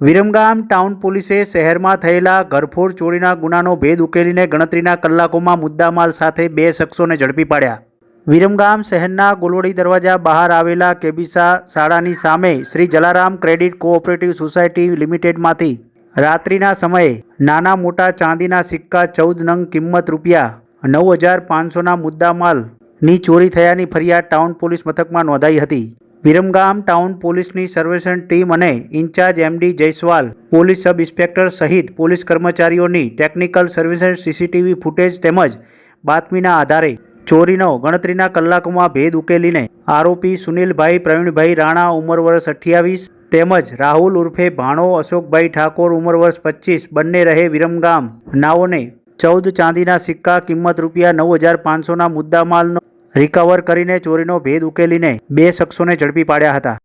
Viramgam town પોલીસે શહેરમાં થયેલા ઘરફોડ ચોરીના ગુનાનો ભેદ ઉકેલીને ગણતરીના કલાકોમાં મુદ્દામાલ સાથે બે શખ્સોને ઝડપી પાડ્યા. વિરમગામ શહેરના ગોલોડી દરવાજા બહાર આવેલા કેબિસા શાળાની સામે Shri Jalaram credit cooperative society લિમિટેડમાંથી રાત્રિના સમયે નાના મોટા ચાંદીના સિક્કા ચૌદ નંગ કિંમત રૂપિયા નવ હજાર પાંચસોના મુદ્દામાલની ચોરી થયાની ફરિયાદ ટાઉન પોલીસ મથકમાં નોંધાઈ હતી. વિરમગામ ટાઉન પોલીસની સર્વેક્ષણ ટીમ અને incharge MD Jaiswal, police sub inspector સહિત પોલીસ કર્મચારીઓની ટેકનિકલ સર્વિસન સીસીટીવી ફૂટેજ તેમજ બાતમીના આધારે ચોરીનો ગણતરીના કલાકોમાં ભેદ ઉકેલીને આરોપી સુનિલભાઈ, પ્રવીણભાઈ રાણા ઉંમર વર્ષ અઠ્યાવીસ તેમજ રાહુલ ઉર્ફે ભાણો અશોકભાઈ ઠાકોર ઉંમર વર્ષ પચીસ બંને રહે વિરમગામ. નાઓને ચૌદ ચાંદીના સિક્કા કિંમત રૂપિયા નવ હજાર પાંચસોના મુદ્દામાલનો રિકવર કરીને ચોરીનો ભેદ ઉકેલીને બે શખ્સોને ઝડપી પાડ્યા હતા.